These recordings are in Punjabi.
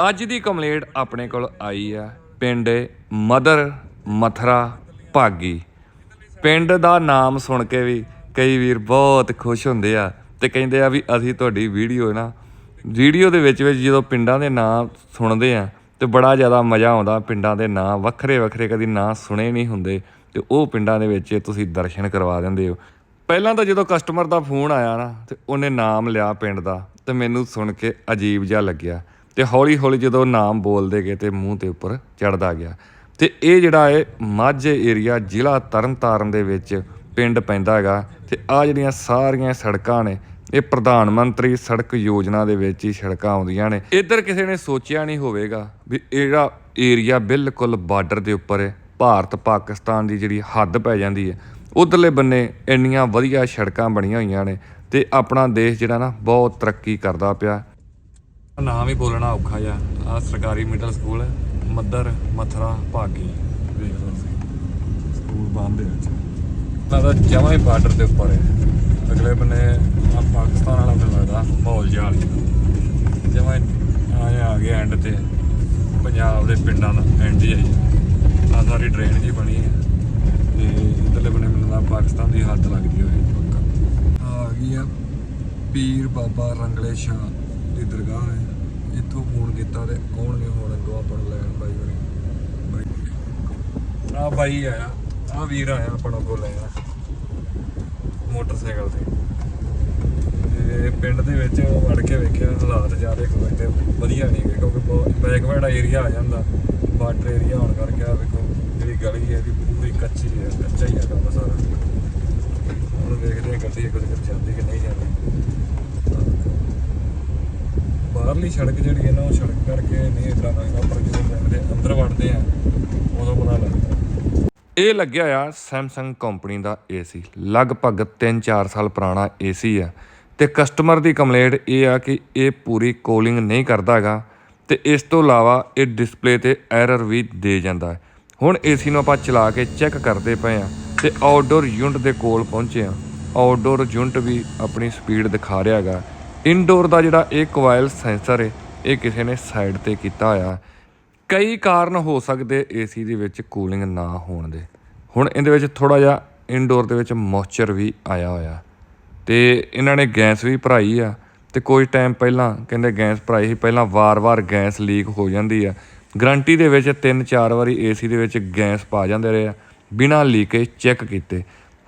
ਅੱਜ ਦੀ ਕੰਪਲੇਂਟ ਆਪਣੇ ਕੋਲ ਆਈ ਆ ਪਿੰਡ ਮਦਰ ਮਥਰਾ ਭਾਗੀ। ਪਿੰਡ ਦਾ ਨਾਮ ਸੁਣ ਕੇ ਵੀ ਕਈ ਵੀਰ ਬਹੁਤ ਖੁਸ਼ ਹੁੰਦੇ ਆ ਤੇ ਕਹਿੰਦੇ ਆ ਵੀ ਅਸੀਂ ਤੁਹਾਡੀ ਵੀਡੀਓ ਨਾ, ਵੀਡੀਓ ਦੇ ਵਿੱਚ ਵਿੱਚ ਜਦੋਂ ਪਿੰਡਾਂ ਦੇ ਨਾਂ ਸੁਣਦੇ ਆ ਤੇ ਬੜਾ ਜ਼ਿਆਦਾ ਮਜ਼ਾ ਆਉਂਦਾ ਪਿੰਡਾਂ ਦੇ ਨਾਂ ਵੱਖਰੇ ਵੱਖਰੇ ਕਦੀ ਨਾਂ ਸੁਣੇ ਨਹੀਂ ਹੁੰਦੇ ਤੇ ਉਹ ਪਿੰਡਾਂ ਦੇ ਵਿੱਚ ਤੁਸੀਂ ਦਰਸ਼ਨ ਕਰਵਾ ਦਿੰਦੇ ਹੋ। ਪਹਿਲਾਂ ਤਾਂ ਜਦੋਂ ਕਸਟਮਰ ਦਾ ਫੋਨ ਆਇਆ ਨਾ ਤੇ ਉਹਨੇ ਨਾਮ ਲਿਆ ਪਿੰਡ ਦਾ ਤੇ ਮੈਨੂੰ ਸੁਣ ਕੇ ਅਜੀਬ ਜਿਹਾ ਲੱਗਿਆ। ਤੇ ਹੌਲੀ ਹੌਲੀ ਜਦੋਂ ਨਾਮ ਬੋਲਦੇ ਗਏ ਤੇ ਮੂੰਹ ਤੇ ਉੱਪਰ ਚੜਦਾ ਗਿਆ। ਤੇ ਇਹ ਜਿਹੜਾ ਹੈ ਮਾਝੇ ਏਰੀਆ ਜ਼ਿਲ੍ਹਾ ਤਰਨਤਾਰਨ ਦੇ ਵਿੱਚ ਪਿੰਡ ਪੈਂਦਾ ਹੈਗਾ। ਤੇ ਆ ਜਿਹੜੀਆਂ ਸਾਰੀਆਂ ਸੜਕਾਂ ਨੇ, ਇਹ ਪ੍ਰਧਾਨ ਮੰਤਰੀ ਸੜਕ ਯੋਜਨਾ ਦੇ ਵਿੱਚ ਹੀ ਸੜਕਾਂ ਆਉਂਦੀਆਂ ਨੇ। ਇੱਧਰ ਕਿਸੇ ਨੇ ਸੋਚਿਆ ਨਹੀਂ ਹੋਵੇਗਾ ਵੀ ਇਹ ਏਰੀਆ ਬਿਲਕੁਲ ਬਾਰਡਰ ਦੇ ਉੱਪਰ ਹੈ। ਭਾਰਤ ਪਾਕਿਸਤਾਨ ਦੀ ਜਿਹੜੀ ਹੱਦ ਪੈ ਜਾਂਦੀ ਹੈ। ਉਧਰਲੇ ਬੰਨੇ ਇੰਨੀਆਂ ਵਧੀਆ ਸੜਕਾਂ ਬਣੀਆਂ ਹੋਈਆਂ ਨੇ ਤੇ ਆਪਣਾ ਦੇਸ਼ ਜਿਹੜਾ ਨਾ ਬਹੁਤ ਤਰੱਕੀ ਕਰਦਾ ਪਿਆ। ਨਾਮ ਹੀ ਬੋਲਣਾ ਔਖਾ ਜਿਹਾ। ਆ ਸਰਕਾਰੀ ਮਿਡਲ ਸਕੂਲ ਹੈ ਮੱਦਰ ਮਥਰਾ ਭਾਗੀ। ਵੇਖ ਲਓ ਤੁਸੀਂ। ਸਕੂਲ ਬੰਦ ਹੈ ਅੱਜ ਤਾਂ ਜਮਾਂ ਹੀ ਬਾਰਡਰ ਦੇ ਉੱਪਰ ਹੈ। ਅਗਲੇ ਬੰਨੇ ਆ ਪਾਕਿਸਤਾਨ ਵਾਲਾ ਮੈਨੂੰ ਲੱਗਦਾ ਮਾਹੌਲ ਜਿਹਾ ਜਮਾਂ ਆਏ ਆ ਗਏ ਐਂਡ ਤੇ। ਪੰਜਾਬ ਦੇ ਪਿੰਡਾਂ ਦਾ ਐਂਡ ਹੀ। ਆ ਸਾਰੀ ਟ੍ਰੇਨ ਜੀ ਬਣੀ ਹੈ। ਤੇ ਇਧਰਲੇ ਬੰਨੇ ਮੈਨੂੰ ਲੱਗਦਾ ਪਾਕਿਸਤਾਨ ਦੀ ਹੱਦ ਲੱਗਦੀ ਹੋਵੇ। ਪੱਕਾ ਆ ਗਈ ਆ ਪੀਰ ਬਾਬਾ ਰੰਗਲੇ ਸ਼ਾਹ। ਦੀ ਦਰਗਾਹ ਹੈ। ਇੱਥੋਂ ਫੋਨ ਕੀਤਾ ਤੇ ਆਉਣਗੇ ਹੁਣ ਅੱਗੋਂ ਆਪਾਂ ਨੂੰ ਲੈਣ ਬਾਈ ਬਾਈ ਆ ਬਾਈ ਆਇਆ ਆ ਵੀਰ ਆਇਆ ਆਪਣਾ ਕੋਲ ਲੈਣ ਮੋਟਰਸਾਈਕਲ ਤੇ। ਤੇ ਪਿੰਡ ਦੇ ਵਿੱਚ ਵੜ ਕੇ ਵੇਖਿਆ, ਹਾਲਾਤ ਜ਼ਿਆਦਾ ਕੋਈ ਤੇ ਵਧੀਆ ਨਹੀਂ ਗੇ, ਕਿਉਂਕਿ ਬਹੁਤ ਬੈਕਵਰਡ ਏਰੀਆ ਆ ਜਾਂਦਾ। ਬਾਰਡਰ ਏਰੀਆ ਹੋਣ ਕਰਕੇ ਆ ਵੇਖੋ, ਜਿਹੜੀ ਗਲੀ ਹੈ ਇਹਦੀ ਪੂਰੀ ਕੱਚੀ ਹੈ, ਕੱਚਾ ਹੀ ਹੈ ਕੰਮ ਸਾਰਾ। ਹੁਣ ਵੇਖਦੇ ਹਾਂ ਗੱਡੀ ਕੁਝ ਕਰ ਜਾਂਦੀ ਕਿ ਨਹੀਂ ਜਾਂਦੀ। ਬਾਹਰਲੀ ਸੜਕ ਜਿਹੜੀ ਹੈ ਨਾ, ਉਹ ਸੜਕ ਕਰਕੇ ਨਹੀਂ ਇਦਾਂ ਲੱਗਦਾ ਪਰ ਜਦੋਂ ਪਿੰਡ ਦੇ ਅੰਦਰ ਵੜਦੇ ਆ, ਉਦੋਂ ਪਤਾ ਲੱਗਦਾ। ਇਹ ਲੱਗਿਆ ਆ ਸੈਮਸੰਗ ਕੰਪਨੀ ਦਾ ਏਸੀ ਲਗਭਗ 3-4 ਸਾਲ ਪੁਰਾਣਾ ਏਸੀ ਆ। ਤੇ ਕਸਟਮਰ ਦੀ ਕੰਪਲੇਂਟ ਇਹ ਆ ਕਿ ਇਹ ਪੂਰੀ ਕੋਲਿੰਗ ਨਹੀਂ ਕਰਦਾ ਹੈਗਾ। ਤੇ ਇਸ ਤੋਂ ਇਲਾਵਾ ਇਹ ਡਿਸਪਲੇ ਤੇ ਐਰਰ ਵੀ ਦੇ ਜਾਂਦਾ ਹੈ। ਹੁਣ ਏਸੀ ਨੂੰ ਆਪਾਂ ਚਲਾ ਕੇ ਚੈੱਕ ਕਰਦੇ ਪਏ ਆ ਤੇ ਆਊਟਡੋਰ ਯੂਨਿਟ ਦੇ ਕੋਲ ਪਹੁੰਚੇ ਆ। ਆਊਟਡੋਰ ਯੂਨਿਟ ਵੀ ਆਪਣੀ ਸਪੀਡ ਦਿਖਾ ਰਿਹਾ ਹੈਗਾ। ਇਨਡੋਰ ਦਾ ਜਿਹੜਾ ਇਹ ਕੋਇਲ ਸੈਂਸਰ ਹੈ, ਇਹ ਕਿਸੇ ਨੇ ਸਾਈਡ ਤੇ ਕੀਤਾ ਹੋਇਆ। ਕਈ ਕਾਰਨ ਹੋ ਸਕਦੇ ਏਸੀ ਦੇ ਵਿੱਚ ਕੂਲਿੰਗ ਨਾ ਹੋਣ ਦੇ। ਹੁਣ ਇਹਦੇ ਵਿੱਚ ਥੋੜਾ ਜਿਹਾ ਇਨਡੋਰ ਦੇ ਵਿੱਚ ਮੋਇਸਚਰ ਵੀ ਆਇਆ ਹੋਇਆ। ਤੇ ਇਹਨਾਂ ਨੇ ਗੈਸ ਵੀ ਭਰਾਈ ਆ। ਤੇ ਕੋਈ ਟਾਈਮ ਪਹਿਲਾਂ, ਕਹਿੰਦੇ ਗੈਸ ਭਰਾਈ ਸੀ, ਪਹਿਲਾਂ ਵਾਰ-ਵਾਰ ਗੈਸ ਲੀਕ ਹੋ ਜਾਂਦੀ ਆ। ਗਰੰਟੀ ਦੇ ਵਿੱਚ 3-4 ਵਾਰੀ ਏਸੀ ਦੇ ਵਿੱਚ ਗੈਸ ਪਾ ਜਾਂਦੇ ਰਹੇ ਆ, ਬਿਨਾਂ ਲੀਕੇਜ ਚੈੱਕ ਕੀਤੇ।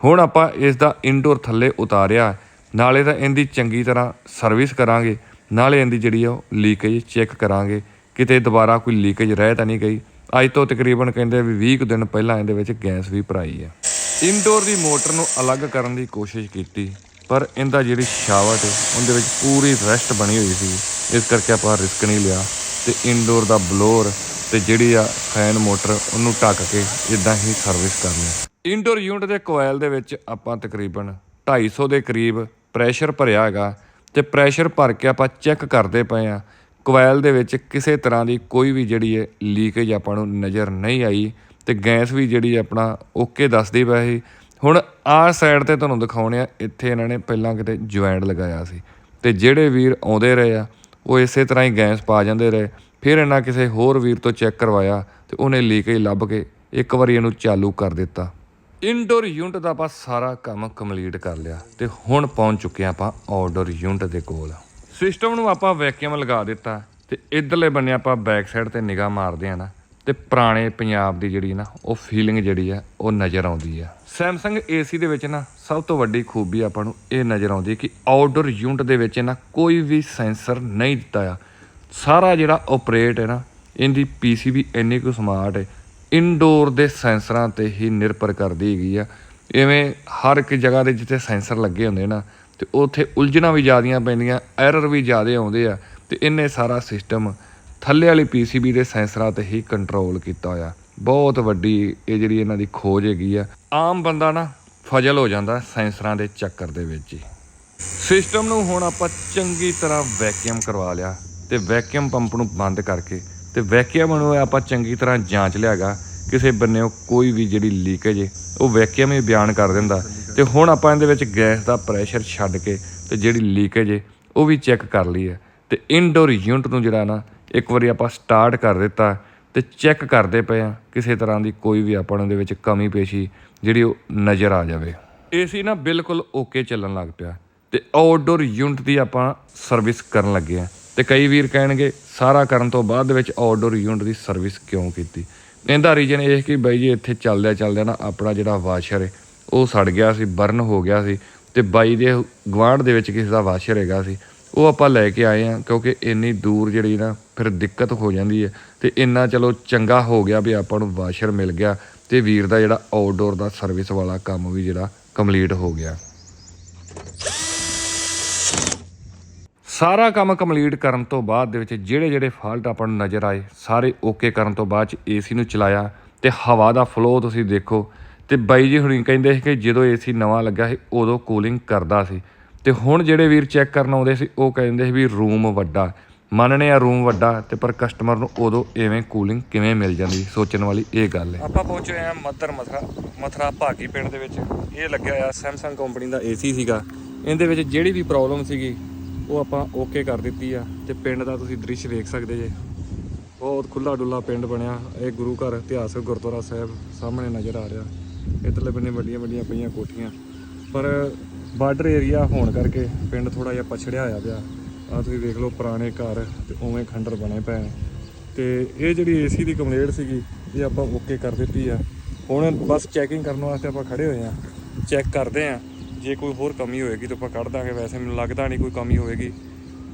ਹੁਣ ਆਪਾਂ ਇਸ ਦਾ ਇਨਡੋਰ ਥੱਲੇ ਉਤਾਰਿਆ। ਨਾਲੇ ਤਾਂ ਇਹਦੀ ਚੰਗੀ ਤਰ੍ਹਾਂ ਸਰਵਿਸ ਕਰਾਂਗੇ, ਨਾਲੇ ਇਹਦੀ ਜਿਹੜੀ ਆ ਉਹ ਲੀਕੇਜ ਚੈੱਕ ਕਰਾਂਗੇ। ਕਿਤੇ ਦੁਬਾਰਾ ਕੋਈ ਲੀਕੇਜ ਰਹਿ ਤਾਂ ਨਹੀਂ ਗਈ। ਅੱਜ ਤੋਂ ਤਕਰੀਬਨ ਕਹਿੰਦੇ ਵੀ 20 ਕੁ ਦਿਨ ਪਹਿਲਾਂ ਇਹਦੇ ਵਿੱਚ ਗੈਸ ਵੀ ਭਰਾਈ ਆ। ਇਨਡੋਰ ਦੀ ਮੋਟਰ ਨੂੰ ਅਲੱਗ ਕਰਨ ਦੀ ਕੋਸ਼ਿਸ਼ ਕੀਤੀ, ਪਰ ਇਹਦਾ ਜਿਹੜੀ ਸ਼ਾਵਟ ਉਹਦੇ ਵਿੱਚ ਪੂਰੀ ਰੈਸਟ ਬਣੀ ਹੋਈ ਸੀ। ਇਸ ਕਰਕੇ ਆਪਾਂ ਰਿਸਕ ਨਹੀਂ ਲਿਆ ਤੇ ਇਨਡੋਰ ਦਾ ਬਲੋਰ ਤੇ ਜਿਹੜੀ ਆ ਫੈਨ ਮੋਟਰ ਉਹਨੂੰ ਢੱਕ ਕੇ ਇਦਾਂ ਹੀ ਸਰਵਿਸ ਕਰਨੀ ਇਨਡੋਰ ਯੂਨਿਟ ਦੇ ਕੋਇਲ ਦੇ ਵਿੱਚ ਆਪਾਂ ਤਕਰੀਬਨ 250 ਦੇ ਕਰੀਬ ਪ੍ਰੈਸ਼ਰ ਭਰਿਆ ਹੈਗਾ ਤੇ ਪ੍ਰੈਸ਼ਰ ਭਰ ਕੇ ਆਪਾਂ ਚੈੱਕ ਕਰਦੇ ਪਏ ਆ ਕੋਇਲ ਦੇ ਵਿੱਚ ਕਿਸੇ ਤਰ੍ਹਾਂ ਦੀ ਕੋਈ ਵੀ ਜਿਹੜੀ ਹੈ ਲੀਕੇਜ ਆਪਾਂ ਨੂੰ ਨਜ਼ਰ ਨਹੀਂ ਆਈ ਤੇ ਗੈਸ ਵੀ ਜਿਹੜੀ ਆਪਣਾ ਓਕੇ ਦੱਸਦੀ ਪਈ ਸੀ। ਹੁਣ ਆਹ ਸਾਈਡ ਤੇ ਤੁਹਾਨੂੰ ਦਿਖਾਉਣੇ ਆ, ਇੱਥੇ ਇਹਨਾਂ ਨੇ ਪਹਿਲਾਂ ਕਿਤੇ ਜੁਆਇੰਟ ਲਗਾਇਆ ਸੀ ਤੇ ਜਿਹੜੇ ਵੀਰ ਆਉਂਦੇ ਰਹੇ ਆ, ਉਹ ਇਸੇ ਤਰ੍ਹਾਂ ਹੀ ਗੈਸ ਪਾ ਜਾਂਦੇ ਰਹੇ। ਫਿਰ ਇਹਨਾਂ ਕਿਸੇ ਹੋਰ ਵੀਰ ਤੋਂ ਚੈੱਕ ਕਰਵਾਇਆ ਤੇ ਉਹਨੇ ਲੀਕੇਜ ਲੱਭ ਕੇ ਇੱਕ ਵਾਰੀ ਇਹਨੂੰ ਚਾਲੂ ਕਰ ਦਿੱਤਾ। ਇਨਡੋਰ ਯੂਨਿਟ ਦਾ ਆਪਾਂ ਸਾਰਾ ਕੰਮ ਕੰਪਲੀਟ ਕਰ ਲਿਆ ਤੇ ਹੁਣ ਪਹੁੰਚ ਚੁੱਕੇ ਹਾਂ ਆਪਾਂ ਆਊਟਡੋਰ ਯੂਨਿਟ ਦੇ ਕੋਲ। ਸਿਸਟਮ ਨੂੰ ਆਪਾਂ ਵੈਕਿਊਮ ਲਗਾ ਦਿੱਤਾ ਤੇ ਇਧਰਲੇ ਬੰਨੇ ਆਪਾਂ ਬੈਕ ਸਾਈਡ ਤੇ ਨਿਗਾਹ ਮਾਰਦੇ ਆ ਨਾ ਤੇ ਪੁਰਾਣੇ ਪੰਜਾਬ ਦੀ ਜਿਹੜੀ ਨਾ ਉਹ ਫੀਲਿੰਗ ਜਿਹੜੀ ਆ, ਉਹ ਨਜ਼ਰ ਆਉਂਦੀ ਆ। ਸੈਮਸੰਗ ਏਸੀ ਦੇ ਵਿੱਚ ਨਾ ਸਭ ਤੋਂ ਵੱਡੀ ਖੂਬੀ ਆਪਾਂ ਨੂੰ ਇਹ ਨਜ਼ਰ ਆਉਂਦੀ ਕਿ ਆਊਟਡੋਰ ਯੂਨਿਟ ਦੇ ਵਿੱਚ ਨਾ ਕੋਈ ਵੀ ਸੈਂਸਰ ਨਹੀਂ ਦਿੱਤਾ ਆ। ਸਾਰਾ ਜਿਹੜਾ ਆਪਰੇਟ ਹੈ ਨਾ, ਇਹਦੀ ਪੀਸੀਬੀ ਇੰਨੀ ਕੁ ਸਮਾਰਟ ਹੈ ਇਨਡੋਰ ਦੇ ਸੈਂਸਰਾਂ ਤੇ ਹੀ ਨਿਰਭਰ ਕਰਦੀ ਹੈਗੀ ਆ। ਇਵੇਂ ਹਰ ਇੱਕ ਜਗ੍ਹਾ ਦੇ ਜਿੱਥੇ ਸੈਂਸਰ ਲੱਗੇ ਹੁੰਦੇ ਨਾ, ਤੇ ਉੱਥੇ ਉਲਝਣਾ ਵੀ ਜ਼ਿਆਦੀਆਂ ਪੈਂਦੀਆਂ ਐਰਰ ਵੀ ਜ਼ਿਆਦੇ ਆਉਂਦੇ ਆ, ਤੇ ਇਹਨੇ ਸਾਰਾ ਸਿਸਟਮ ਥੱਲੇ ਵਾਲੀ ਪੀਸੀਬੀ ਦੇ ਸੈਂਸਰਾਂ ਤੇ ਹੀ ਕੰਟਰੋਲ ਕੀਤਾ ਹੋਇਆ। ਬਹੁਤ ਵੱਡੀ ਇਹ ਜਿਹੜੀ ਇਹਨਾਂ ਦੀ ਖੋਜ ਹੈਗੀ ਆ। ਆਮ ਬੰਦਾ ਨਾ ਫਜ਼ਲ ਹੋ ਜਾਂਦਾ ਸੈਂਸਰਾਂ ਦੇ ਚੱਕਰ ਦੇ ਵਿੱਚ ਹੀ। ਸਿਸਟਮ ਨੂੰ ਹੁਣ ਆਪਾਂ ਚੰਗੀ ਤਰ੍ਹਾਂ ਵੈਕਿਊਮ ਕਰਵਾ ਲਿਆ, ਤੇ ਵੈਕਿਊਮ ਪੰਪ ਨੂੰ ਬੰਦ ਕਰਕੇ ਤੇ ਵੈਕਿਊਮ ਨੂੰ ਆਪਾਂ ਚੰਗੀ ਤਰ੍ਹਾਂ ਜਾਂਚ ਲਿਆਗਾ, ਕਿਸੇ ਬੰਨੇ ਕੋਈ ਵੀ ਜਿਹੜੀ ਲੀਕੇਜ ਉਹ ਵੈਕਿਊਮ ਹੀ ਬਿਆਨ ਕਰ ਦਿੰਦਾ। ਤੇ ਹੁਣ ਆਪਾਂ ਇਹਦੇ ਵਿੱਚ ਗੈਸ ਦਾ ਪ੍ਰੈਸ਼ਰ ਛੱਡ ਕੇ ਤੇ ਜਿਹੜੀ ਲੀਕੇਜ ਹੈ ਉਹ ਵੀ ਚੈੱਕ ਕਰ ਲਈ ਹੈ। ਤੇ ਇਨਡੋਰ ਯੂਨਿਟ ਨੂੰ ਜਿਹੜਾ ਨਾ, ਇੱਕ ਵਾਰੀ ਆਪਾਂ ਸਟਾਰਟ ਕਰ ਦਿੱਤਾ ਤੇ ਚੈੱਕ ਕਰਦੇ ਪਏ ਆ ਕਿਸੇ ਤਰ੍ਹਾਂ ਦੀ ਕੋਈ ਵੀ ਆਪਾਂ ਨੂੰ ਦੇ ਵਿੱਚ ਕਮੀ ਪੇਸ਼ੀ ਜਿਹੜੀ ਉਹ ਨਜ਼ਰ ਆ ਜਾਵੇ। ਏਸੀ ਨਾ ਬਿਲਕੁਲ ਓਕੇ ਚੱਲਣ ਲੱਗ ਪਿਆ। ਤੇ ਆਊਟਡੋਰ ਯੂਨਿਟ ਦੀ ਆਪਾਂ ਸਰਵਿਸ ਕਰਨ ਲੱਗੇ ਆ ਤੇ ਕਈ ਵੀਰ ਕਹਿਣਗੇ, ਸਾਰਾ ਕਰਨ ਤੋਂ ਬਾਅਦ ਦੇ ਵਿੱਚ ਆਊਟਡੋਰ ਯੂਨਿਟ ਦੀ ਸਰਵਿਸ ਕਿਉਂ ਕੀਤੀ? ਇਹਦਾ ਰੀਜਨ ਇਹ ਕਿ ਬਾਈ ਜੀ ਇੱਥੇ ਚੱਲਦਿਆਂ ਚੱਲਦਿਆਂ ਨਾ ਆਪਣਾ ਜਿਹੜਾ ਵਾਸ਼ਰ ਹੈ ਉਹ ਸੜ ਗਿਆ ਸੀ ਬਰਨ ਹੋ ਗਿਆ ਸੀ ਤੇ ਬਾਈ ਦੇ ਗਵਾਂਢ ਦੇ ਵਿੱਚ ਕਿਸੇ ਦਾ ਵਾਸ਼ਰ ਹੈਗਾ ਸੀ, ਉਹ ਆਪਾਂ ਲੈ ਕੇ ਆਏ ਆ ਕਿਉਂਕਿ ਇੰਨੀ ਦੂਰ ਜਿਹੜੀ ਨਾ ਫਿਰ ਦਿੱਕਤ ਹੋ ਜਾਂਦੀ ਹੈ ਤੇ ਇੰਨਾ ਚਲੋ ਚੰਗਾ ਹੋ ਗਿਆ ਵੀ ਆਪਾਂ ਨੂੰ ਵਾਸ਼ਰ ਮਿਲ ਗਿਆ ਤੇ ਵੀਰ ਦਾ ਜਿਹੜਾ ਆਊਟਡੋਰ ਦਾ ਸਰਵਿਸ ਵਾਲਾ ਕੰਮ ਵੀ ਜਿਹੜਾ ਕੰਪਲੀਟ ਹੋ ਗਿਆ। ਸਾਰਾ ਕੰਮ ਕੰਪਲੀਟ ਕਰਨ ਤੋਂ ਬਾਅਦ ਦੇ ਵਿੱਚ ਜਿਹੜੇ ਜਿਹੜੇ ਫਾਲਟ ਆਪਾਂ ਨੂੰ ਨਜ਼ਰ ਆਏ, ਸਾਰੇ ਓਕੇ ਕਰਨ ਤੋਂ ਬਾਅਦ ਚ ਏਸੀ ਨੂੰ ਚਲਾਇਆ ਤੇ ਹਵਾ ਦਾ ਫਲੋ ਤੁਸੀਂ ਦੇਖੋ ਤੇ ਬਾਈ ਜੀ ਹੁਣੀ ਕਹਿੰਦੇ ਸੀ ਕਿ ਜਦੋਂ ਏਸੀ ਨਵਾਂ ਲੱਗਾ ਸੀ ਉਦੋਂ ਕੂਲਿੰਗ ਕਰਦਾ ਸੀ। ਤੇ ਹੁਣ ਜਿਹੜੇ ਵੀਰ ਚੈੱਕ ਕਰਨ ਆਉਂਦੇ ਸੀ, ਉਹ ਕਹਿੰਦੇ ਸੀ ਵੀ ਰੂਮ ਵੱਡਾ। ਮੰਨਣੇ ਆ ਰੂਮ ਵੱਡਾ ਤੇ ਪਰ ਕਸਟਮਰ ਨੂੰ ਉਦੋਂ ਐਵੇਂ ਕੂਲਿੰਗ ਕਿਵੇਂ ਮਿਲ ਜਾਂਦੀ ਸੋਚਣ ਵਾਲੀ ਇਹ ਗੱਲ ਹੈ। ਆਪਾਂ ਪਹੁੰਚੇ ਆ ਮੱਧਰ ਮਥਰਾ ਮਥਰਾ ਭਾਗੀ ਪਿੰਡ ਦੇ ਵਿੱਚ। ਇਹ ਲੱਗਿਆ ਹੋਇਆ ਸੈਮਸੰਗ ਕੰਪਨੀ ਦਾ ਏਸੀ ਸੀਗਾ। ਇਹਦੇ ਵਿੱਚ ਜਿਹੜੀ ਵੀ ਪ੍ਰੋਬਲਮ ਸੀਗੀ ਉਹ ਆਪਾਂ ਓਕੇ ਕਰ ਦਿੱਤੀ ਆ ਤੇ ਪਿੰਡ ਦਾ ਤੁਸੀਂ ਦ੍ਰਿਸ਼ ਵੇਖ ਸਕਦੇ ਜੇ। ਬਹੁਤ ਖੁੱਲਾ ਡੁੱਲਾ ਪਿੰਡ ਬਣਿਆ। ਇਹ ਗੁਰੂ ਘਰ ਇਤਿਹਾਸਕ ਗੁਰਦੁਆਰਾ ਸਾਹਿਬ ਸਾਹਮਣੇ ਨਜ਼ਰ ਆ ਰਿਹਾ। ਇੱਧਰਲੇ ਬੰਨੇ ਵੱਡੀਆਂ ਵੱਡੀਆਂ ਪਈਆਂ ਕੋਠੀਆਂ। ਪਰ ਬਾਰਡਰ ਏਰੀਆ ਹੋਣ ਕਰਕੇ ਪਿੰਡ ਥੋੜਾ ਜਿਹਾ ਪਛੜਿਆ ਹੋਇਆ ਪਿਆ। ਆ ਤੁਸੀਂ ਦੇਖ ਲਓ ਪੁਰਾਣੇ ਘਰ ਤੇ ਉਵੇਂ ਖੰਡਰ ਬਣੇ ਪਏ ਨੇ। ਤੇ ਇਹ ਜਿਹੜੀ ਏਸੀ ਦੀ ਕੰਪਲੇਂਟ ਸੀਗੀ, ਇਹ ਆਪਾਂ ਓਕੇ ਕਰ ਦਿੱਤੀ ਆ। ਹੁਣ ਬਸ ਚੈਕਿੰਗ ਕਰਨ ਵਾਸਤੇ ਆਪਾਂ ਖੜੇ ਹੋਏ ਆ। ਚੈੱਕ ਕਰਦੇ ਆ। ਜੇ ਕੋਈ ਹੋਰ ਕਮੀ ਹੋਏਗੀ ਤਾਂ ਆਪਾਂ ਕੱਢ ਦਾਂਗੇ। ਵੈਸੇ ਮੈਨੂੰ ਲੱਗਦਾ ਨਹੀਂ ਕੋਈ ਕਮੀ ਹੋਏਗੀ।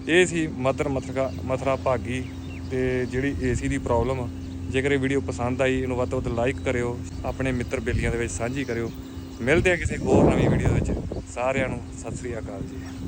ਇਹ ਸੀ ਮਦਰ ਮਥਰਾ ਮਥਰਾ ਭਾਗੀ ਤੇ ਜਿਹੜੀ ਏਸੀ ਦੀ ਪ੍ਰੋਬਲਮ ਆ। ਜੇਕਰ ਇਹ ਵੀਡੀਓ ਪਸੰਦ ਆਈ, ਇਹਨੂੰ ਵੱਧ ਤੋਂ ਵੱਧ ਲਾਈਕ ਕਰਿਓ, ਆਪਣੇ ਮਿੱਤਰ ਬੇਲੀਆਂ ਦੇ ਵਿੱਚ ਸਾਂਝੀ ਕਰਿਓ। ਮਿਲਦੇ ਆ ਕਿਸੇ ਹੋਰ ਨਵੀਂ ਵੀਡੀਓ ਵਿੱਚ। ਸਾਰਿਆਂ ਨੂੰ ਸਤਿ ਸ੍ਰੀ ਅਕਾਲ ਜੀ।